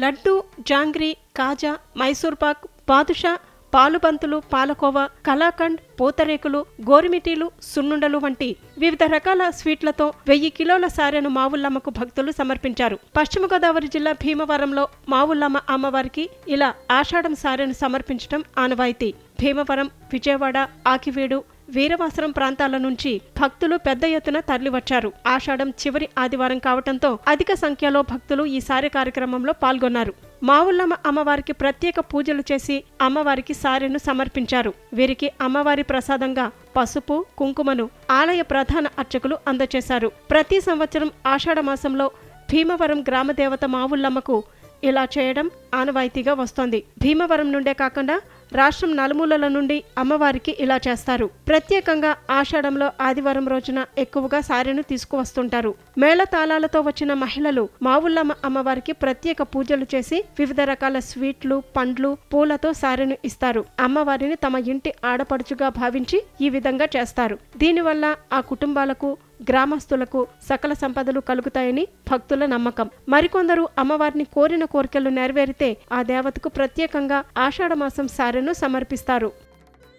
లడ్డు జాంగ్రీ కాజా మైసూర్ పాక్ బాదుషా పాలుబంతులు పాలకోవా కలాకండ్ పూతరేకులు గోరిమిటీలు సున్నుండలు వంటి వివిధ రకాల స్వీట్లతో వెయ్యి కిలోల సారెను మావుల్లమ్మకు భక్తులు సమర్పించారు. పశ్చిమ గోదావరి జిల్లా భీమవరంలో మావుల్లమ్మ అమ్మవారికి ఇలా ఆషాఢం సారెను సమర్పించడం ఆనవాయితీ. భీమవరం విజయవాడ ఆకివీడు వీరవాసరం ప్రాంతాల నుంచి భక్తులు పెద్ద ఎత్తున తరలివచ్చారు. ఆషాఢం చివరి ఆదివారం కావటంతో అధిక సంఖ్యలో భక్తులు ఈ కార్యక్రమంలో పాల్గొన్నారు. మావుల్లమ్మ అమ్మవారికి ప్రత్యేక పూజలు చేసి అమ్మవారికి సారెను సమర్పించారు. వీరికి అమ్మవారి ప్రసాదంగా పసుపు కుంకుమను ఆలయ ప్రధాన అర్చకులు అందజేశారు. ప్రతి సంవత్సరం ఆషాఢ మాసంలో భీమవరం గ్రామదేవత మావుల్లమ్మకు ఇలా చేయడం ఆనవాయితీగా వస్తోంది. భీమవరం నుండే కాకుండా రాష్ట్రం నలుమూలల నుండి అమ్మవారికి ఇలా చేస్తారు. ప్రత్యేకంగా ఆషాఢంలో ఆదివారం రోజున ఎక్కువగా సారెను తీసుకువస్తుంటారు. మేళ తాళాలతో వచ్చిన మహిళలు మావుల్లమ్మ అమ్మవారికి ప్రత్యేక పూజలు చేసి వివిధ రకాల స్వీట్లు పండ్లు పూలతో సారెను ఇస్తారు. అమ్మవారిని తమ ఇంటి ఆడపడుచుగా భావించి ఈ విధంగా చేస్తారు. దీనివల్ల ఆ కుటుంబాలకు గ్రామస్తులకు సకల సంపదలు కలుగుతాయని భక్తుల నమ్మకం. మరికొందరు అమ్మవారిని కోరిన కోరికలు నెరవేరితే ఆ దేవతకు ప్రత్యేకంగా ఆషాఢమాసం సారెను సమర్పిస్తారు.